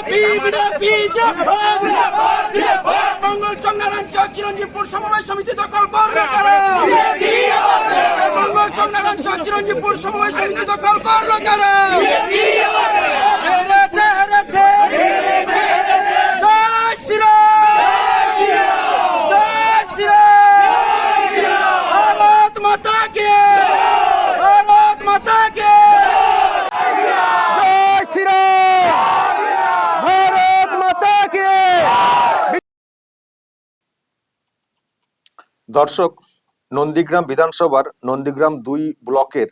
BJP BJP মঙ্গল চন্দ্রাঞ্চ চিরঞ্জীবপুর সমবায় সমিতি দখল করল কারা মঙ্গল চন্দ্রাঞ্চ চিরঞ্জীবপুর সমবায় সমিতি দখল করল কারা হেরেছে হেরেছে জয় শ্রীরাম জয় শ্রীরাম ভারত মাতা কে ভারত মাতা কে জয় শ্রীরাম ভারত মাতা কে দর্শক, নন্দীগ্রাম বিধানসভার নন্দীগ্রাম দুই ব্লকের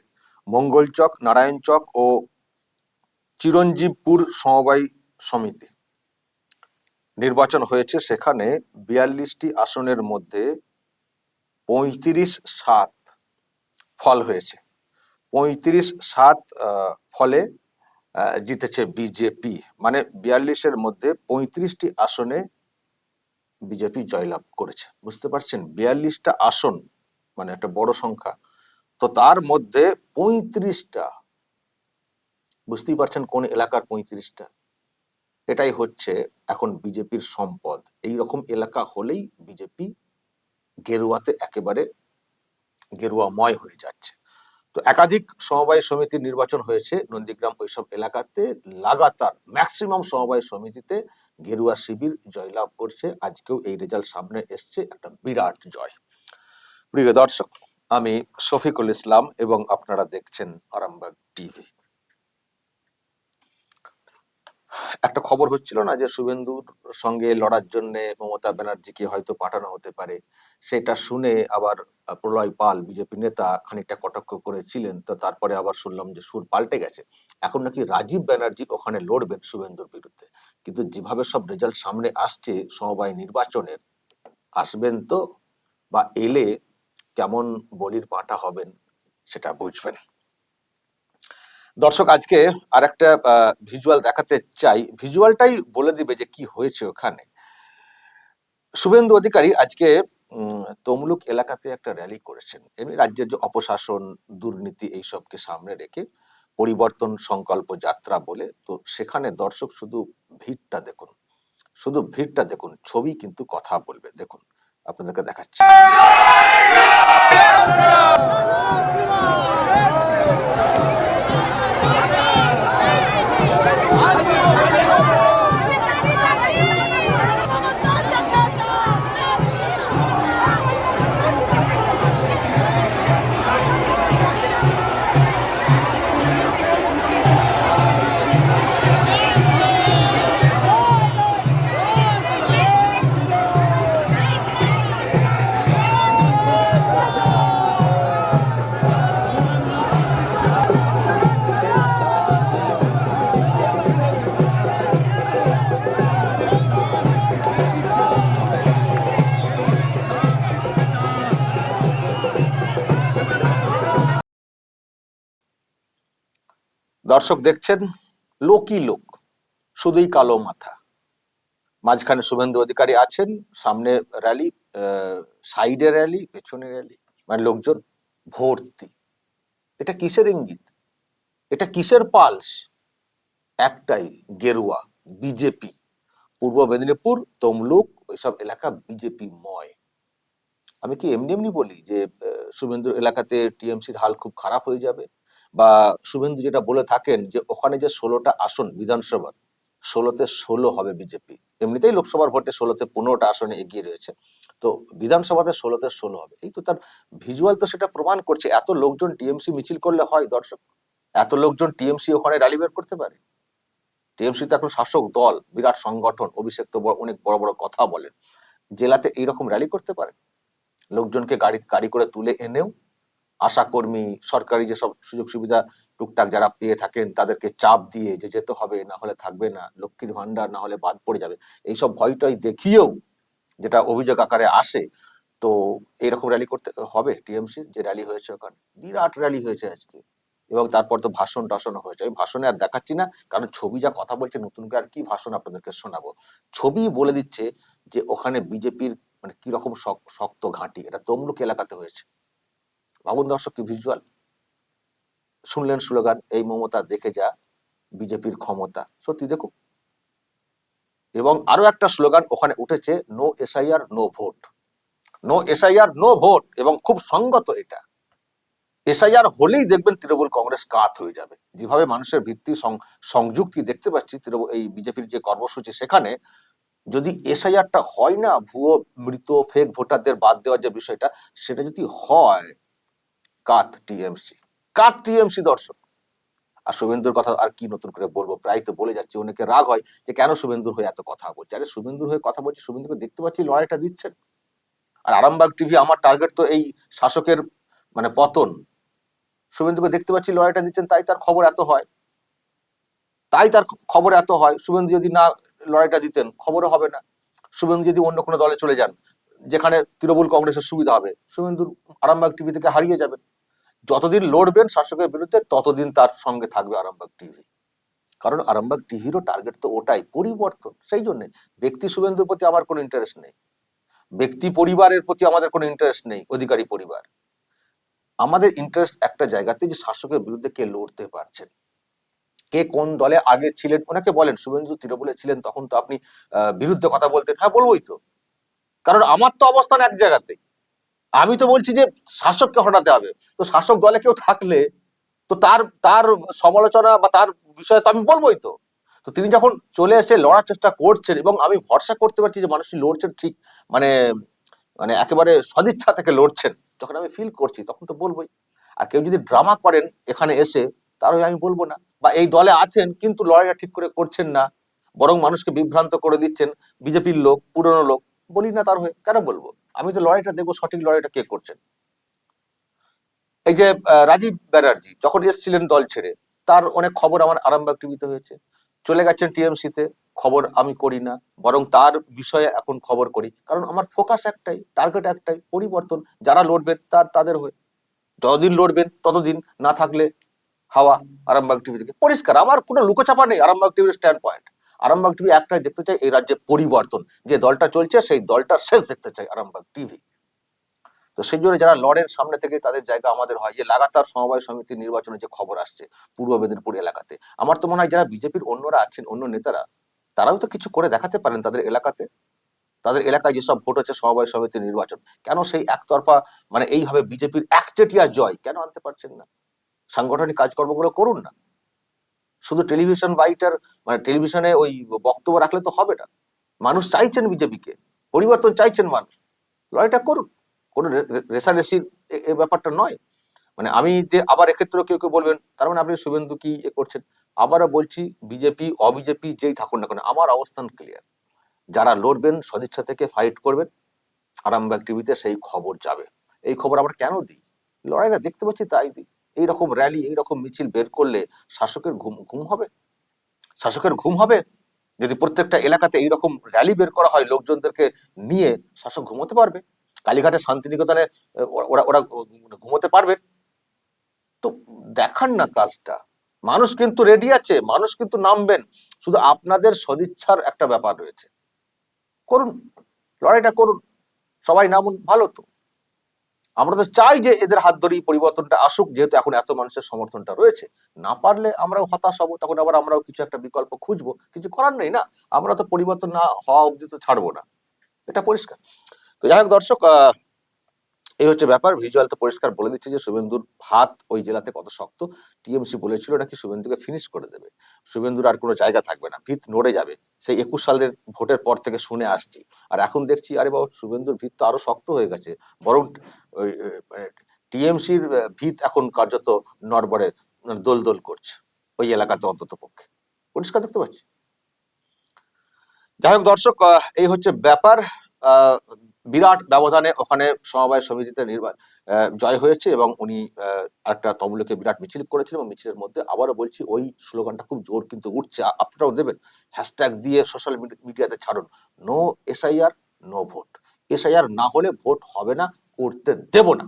মঙ্গলচক, নারায়ণচক ও চিরঞ্জীবপুর সমবায় সমিতি নির্বাচন হয়েছে। সেখানে বিয়াল্লিশটি আসনের মধ্যে পঁয়ত্রিশ সাত ফল হয়েছে। পঁয়ত্রিশ সাত ফলে জিতেছে বিজেপি। মানে বিয়াল্লিশের মধ্যে পঁয়ত্রিশটি আসনে বিজেপি জয়লাভ করেছে। বুঝতে পারছেন? বিয়াল্লিশটা আসন মানে একটা বড় সংখ্যা। তো তার মধ্যে পঁয়ত্রিশটা, বুঝতেই পারছেন কোন এলাকার পঁয়ত্রিশটা? এটাই হচ্ছে এখন বিজেপির সম্পদ। এই রকম এলাকা হলেই বিজেপি গেরুয়াতে একেবারে গেরুয়াময় হয়ে যাচ্ছে। তো একাধিক সমবায় সমিতির নির্বাচন হয়েছে নন্দীগ্রাম ওইসব এলাকাতে। লাগাতার, ম্যাক্সিমাম সমবায় সমিতিতে গেরুয়া শিবির জয়লাভ করছে। আজকেও এই রেজাল্ট সামনে এসছে, একটা বিরাট জয়। প্রিয় দর্শক, আমি শফিকুল ইসলাম এবং আপনারা দেখছেন আরামবাগ টিভি। একটা খবর হচ্ছিল না যে শুভেন্দুর সঙ্গে লড়ার জন্য মমতা ব্যানার্জিকে হয়তো পাঠানো হতে পারে? সেটা শুনে আবার প্রলয় পাল, বিজেপি নেতা, খানিকটা কটাক্ষ করেছিলেন, তো তারপরে আবার শুনলাম যে সুর পাল্টে গেছে। এখন নাকি রাজীব ব্যানার্জি ওখানে লড়বেন শুভেন্দুর বিরুদ্ধে? কিন্তু যেভাবে সব রেজাল্ট সামনে আসছে সমবায় নির্বাচনের, আসবেন তো বা এলে কেমন বলির পাটা হবেন সেটা বুঝবেন। দর্শক, আজকে আর একটা ভিজুয়াল দেখাতে চাই। ভিজুয়ালটাই বলে দিবে যে কি হয়েছে ওখানে। শুভেন্দু অধিকারী আজকে তমলুক এলাকাতে একটা র্যালি করেছেন। এমনি রাজ্যের যে অপশাসন, দুর্নীতি এইসবকে সামনে রেখে পরিবর্তন সংকল্প যাত্রা বলে, তো সেখানে দর্শক শুধু ভিড়টা দেখুন। শুধু ভিড়টা দেখুন, ছবি কিন্তু কথা বলবে। দেখুন, আপনাদেরকে দেখাচ্ছি। দর্শক দেখছেন, লোকই লোক, শুধুই কালো মাথা। মাঝখানে শুভেন্দু অধিকারী আছেন, সামনে র্যালি সাইডে র্যালি পেছনে র্যালি মানে লোকজন ভর্তি। এটা কিসের ইঙ্গিত? এটা কিসের পালস? একটাই গেরুয়া, বিজেপি। পূর্ব মেদিনীপুর, তমলুক, ওইসব এলাকা বিজেপি ময় আমি কি এমনি এমনি বলি যে শুভেন্দুর এলাকাতে টিএমসির হাল খুব খারাপ হয়ে যাবে? বা শুভেন্দু যেটা বলে থাকেন যে ওখানে যে ষোলোটা আসন বিধানসভার, ষোলোতে ষোলো হবে বিজেপি। এমনিতেই লোকসভার ভোটে ষোলোতে পনেরোটা আসনে এগিয়ে রয়েছে। তো বিধানসভাতে ষোলোতে ষোলো হবে। এই তো তার ভিজুয়াল তো সেটা প্রমাণ করছে, এত লোকজন টিএমসি মিছিল করলে হয় দর্শক। এত লোকজন টিএমসি ওখানে র্যালি বের করতে পারে? টিএমসি তো এখন শাসক দল, বিরাট সংগঠন, অভিষেক তো অনেক বড় বড় কথা বলেন। জেলাতে এইরকম র্যালি করতে পারে? লোকজনকে গাড়ি গাড়ি করে তুলে এনেও আশা কর্মী, সরকারি যেসব সুযোগ সুবিধা টুকটাক যারা পেয়ে থাকেন, তাদেরকে চাপ দিয়ে যে যেতে হবে, না হলে থাকবে না, লক্ষ্মীর ভান্ডার না হলে বাদ পড়ে যাবে। এইসব ভয়টাই দেখিয়েও যেটা অভিযোগ আকারে আসে, তো এরকম র্যালি করতে হবে টিএমসি যে র্যালি হয়েছে ওখানে। বিরাট র্যালি হয়েছে আজকে। এবং তারপর তো ভাষণ টাষণও হয়েছে। আমি ভাষণে আর দেখাচ্ছি না, কারণ ছবি যা কথা বলছে, নতুন করে আর কি ভাষণ আপনাদেরকে শোনাবো? ছবি বলে দিচ্ছে যে ওখানে বিজেপির মানে কি রকম শক্ত ঘাঁটি, এটা তমলুক এলাকাতে হয়েছে। ভাবুন দর্শক কি ভিজুয়াল শুনলেন স্লোগান, এই মমতা দেখে যা বিজেপির ক্ষমতা। সত্যি দেখুন। এবং আরও একটা স্লোগান ওখানে উঠেছে no SIR no vote no SIR no vote এবং খুব সঙ্গত এটা। এসআইআর হলেই দেখবেন তৃণমূল কংগ্রেস কাত হয়ে যাবে। যেভাবে মানুষের ভিত্তি সংযুক্তি দেখতে পাচ্ছি তৃণমূল এই বিজেপির যে কর্মসূচি সেখানে, যদি এসআইআরটা হয় না, ভুয়ো মৃত ফেক ভোটারদের বাদ দেওয়ার যে বিষয়টা, সেটা যদি হয় কাত টিএমসি কাত টিএমসি দর্শক। আর শুভেন্দুর কথা আর কি নতুন করে বলব? প্রায় তো বলে যাচ্ছে, অনেকে রাগ হয় যে কেন শুভেন্দুর হয়ে এত কথা বলছে? আরে শুভেন্দুর হয়ে কথা বলছি, শুভেন্দুকে দেখতে পাচ্ছি লড়াইটা দিচ্ছেন আর আরামবাগ টিভি আমার টার্গেট তো এই শাসকের মানে পতন। শুভেন্দুকে দেখতে পাচ্ছি লড়াইটা দিচ্ছেন, তাই তার খবর এত হয়। তাই তার খবর এত হয়, শুভেন্দু যদি না লড়াইটা দিতেন, খবরও হবে না। শুভেন্দু যদি অন্য কোনো দলে চলে যান, যেখানে তৃণমূল কংগ্রেসের সুবিধা হবে, শুভেন্দুর আরামবাগ টিভি থেকে হারিয়ে যাবেন। যতদিন লড়বেন শাসকের বিরুদ্ধে, ততদিন তার সঙ্গে থাকবে আরামবাগ টিভি। কারণ আরামবাগ টিভিরও টার্গেট তো ওটাই, পরিবর্তন। সেই জন্য ব্যক্তি শুভেন্দুর প্রতি আমার কোনো ইন্টারেস্ট নেই। ব্যক্তি পরিবারের প্রতি আমাদের কোনো ইন্টারেস্ট নেই, অধিকারী পরিবার। আমাদের ইন্টারেস্ট একটা জায়গাতে যে শাসকের বিরুদ্ধে কে লড়তে পারছেন। কে কোন দলে আগে ছিলেন, ওনাকে বলেন, শুভেন্দু তৃণমূলে ছিলেন, তখন তো আপনি বিরুদ্ধে কথা বলতেন। হ্যাঁ বলবোই তো। কারণ আমার তো অবস্থান এক জায়গাতেই। আমি তো বলছি যে শাসককে হটাতে হবে। তো শাসক দলে কেউ থাকলে তো তার তার সমালোচনা বা তার বিষয়ে তো আমি বলবোই তো। তো তিনি যখন চলে এসে লড়ার চেষ্টা করছেন এবং আমি ভরসা করতে পারছি যে মানুষটি লড়ছেন ঠিক মানে মানে একেবারে সদিচ্ছা থেকে লড়ছেন, যখন আমি ফিল করছি তখন তো বলবোই। আর কেউ যদি ড্রামা করেন এখানে এসে তার হয়ে আমি বলব না। বা এই দলে আছেন কিন্তু লড়াইটা ঠিক করে করছেন না, বরং মানুষকে বিভ্রান্ত করে দিচ্ছেন, বিজেপির লোক, পুরনো লোক, বলি না তার হয়ে, কেন বলব? আমি তো লড়াইটা দেখব, সঠিক লড়াইটা কে করছেন? এই যে রাজীব ব্যানার্জি যখন এসেছিলেন দল ছেড়ে, তার অনেক খবর আমার আরামবাগ টিভিতে হয়েছে। চলে গেছেন টিএমসি তে খবর আমি করি না, বরং তার বিষয়ে এখন খবর করি। কারণ আমার ফোকাস একটাই, টার্গেট একটাই, পরিবর্তন, যারা লড়বেন তার, তাদের হয়ে। যতদিন লড়বেন, ততদিন না থাকলে হাওয়া আরামবাগ টিভি থেকে। পরিষ্কার, আমার কোনো লুকোচাপা নেই আরামবাগ টিভির স্ট্যান্ড পয়েন্ট আরামবাগ টিভি একটাই দেখতে চাই, এই রাজ্যে পরিবর্তন। যে দলটা চলছে, সেই দলটার শেষ দেখতে চাই আরামবাগ টিভি। তো সেই জন্য যারা লড়েন সামনে থেকে, তাদের জায়গা আমাদের হয় যে লাগাতার সমবায় সমিতি নির্বাচনের যে খবর আসছে পূর্ব মেদিনীপুর এলাকাতে। আমার তো মনে হয় যারা বিজেপির অন্যরা আছেন, অন্য নেতারা, তারাও তো কিছু করে দেখাতে পারেন তাদের এলাকাতে। তাদের এলাকায় যেসব ভোট হচ্ছে সমবায় সমিতি নির্বাচন, কেন সেই একতরফা মানে এইভাবে বিজেপির একচেটিয়া জয় কেন আনতে পারছেন না? সাংগঠনিক কাজকর্মগুলো করুন না। শুধু টেলিভিশন বাইটার মানে টেলিভিশনে ওই বক্তব্য রাখলে তো হবে না মানুষ চাইছেন বিজেপিকে, পরিবর্তন চাইছেন মানুষ। লড়াইটা করুন। কোনো রে- রে- এ- ব্যাপারটা নয়। মানে আমি যে আবার এক্ষেত্রেও কেউ কেউ বলবেন, তার মানে আপনি শুভেন্দু কি এ করছেন? আবারও বলছি, বিজেপি, অবিজেপি যেই থাকুন না কেন, আমার অবস্থান ক্লিয়ার যারা লড়বেন, সদিচ্ছা থেকে ফাইট করবেন, আরামবাগ টিভিতে সেই খবর যাবে। এই খবর আমরা কেন দিই? লড়াইটা দেখতে পাচ্ছি, তাই দিই। এইরকম র্যালি এইরকম মিছিল বের করলে শাসকের ঘুম ঘুম হবে? শাসকের ঘুম হবে? যদি প্রত্যেকটা এলাকাতে এইরকম র্যালি বের করা হয়, লোকজনদেরকে নিয়ে শাসক ঘুমোতে পারবে? কালীঘাটে শান্তিনিকেতনে ওরা ওরা ঘুমোতে পারবে? তো দেখান না কাজটা। মানুষ কিন্তু রেডি আছে, মানুষ কিন্তু নামবেন। শুধু আপনাদের সদিচ্ছার একটা ব্যাপার রয়েছে। করুন, লড়াইটা করুন। সবাই নামুন, ভালো তো। আমরা তো চাই যে এদের হাত ধরেই পরিবর্তনটা আসুক যেহেতু এখন এত মানুষের সমর্থনটা রয়েছে। না পারলে আমরাও হতাশ হব তখন আবার আমরাও কিছু একটা বিকল্প খুঁজবো। কিছু করার নেই না আমরা তো পরিবর্তন না হওয়া অবধি তো ছাড়বো না। এটা পরিষ্কার। তো যাই হোক দর্শক আহ, এই হচ্ছে ব্যাপার। ভিজুয়াল তো পরিষ্কার বলে দিচ্ছে যে শুভেন্দুর হাত ওই জেলাতে কত শক্ত। টিএমসি বলেছিল নাকি শুভেন্দুকে ফিনিশ করে দেবে। শুভেন্দুর আর কোনো জায়গা থাকবে না। ভিত নড়ে যাবে। সেই একুশ সালের ভোটের পর থেকে শুনে আসছি। আর এখন দেখছি, আরে বাবা, শুভেন্দুর ভিত তো আরও শক্ত হয়ে গেছে। বরং ওই টিএমসির ভিত এখন কার্যত নড়বড়ে মানে দোলদোল করছে ওই এলাকাতে অন্তত পক্ষে। পরিষ্কার দেখতে পাচ্ছি? যাই হোক দর্শক এই হচ্ছে ব্যাপার। বিরাট ব্যবধানে ওখানে সমবায় সমিতিতে নির্বাচন জয় হয়েছে এবং উনি একটা তমলুকে বিরাট মিছিল করেছিলেন এবং মিছিলের মধ্যে আবারও বলছি ওই স্লোগানটা খুব জোর কিন্তু উঠছে। আপনারাও দেবেন। হ্যাশট্যাগ দিয়ে সোশ্যাল মিডিয়াতে ছাড়ুন। No SIR, no vote. SIR না হলে ভোট হবে না, করতে দেব না।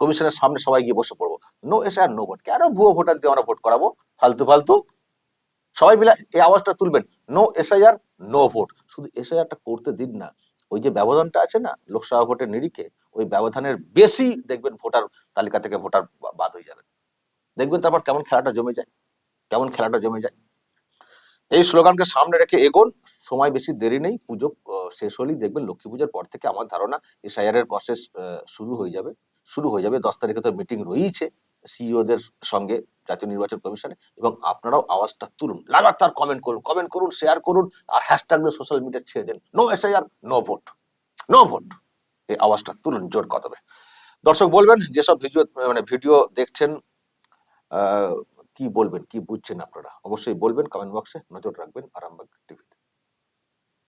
কমিশনের সামনে সবাই গিয়ে বসে পড়ব। No SIR, no vote. কেন ভুয়ো ভোটার দিয়ে আমরা ভোট করাবো? ফালতু ফালতু। সবাই মিলে এই আওয়াজটা তুলবেন। No SIR, no vote. শুধু এসআইআরটা করতে দিন না। ওই যে ব্যবধানটা আছে না, লোকসভা ভোটের নিরিখে, ওই ব্যবধানের বেশি দেখবেন ভোটার তালিকা থেকে ভোটার বাদ হয়ে যাবে দেখবেন তারপর কেমন খেলাটা জমে যায়, কেমন খেলাটা জমে যায়। এই স্লোগানকে সামনে রেখে এগোন, সময় বেশি দেরি নেই, পুজো শেষ হলেই দেখবেন লক্ষ্মী পুজোর পর থেকে আমার ধারণা এসআইআর এর প্রসেস শুরু হয়ে যাবে, শুরু হয়ে যাবে। দশ তারিখে তো মিটিং রয়েছে সিইওদের সঙ্গে জাতীয় নির্বাচন কমিশনে এবং আপনারাও আওয়াজটা তুলুন, লাগাতার কমেন্ট করুন কমেন্ট করুন শেয়ার করুন আর হ্যাশট্যাগ দিয়ে সোশ্যাল মিডিয়া ছেড়ে দিন। No SIR no vote no vote এই আওয়াজটা তুলুন, জোর কদমে। দর্শক বলবেন, যেসব ভিডিও মানে ভিডিও দেখছেন কি বলবেন, কি বুঝছেন আপনারা? অবশ্যই বলবেন কমেন্ট বক্সে নজর রাখবেন আরামবাগ টিভিতে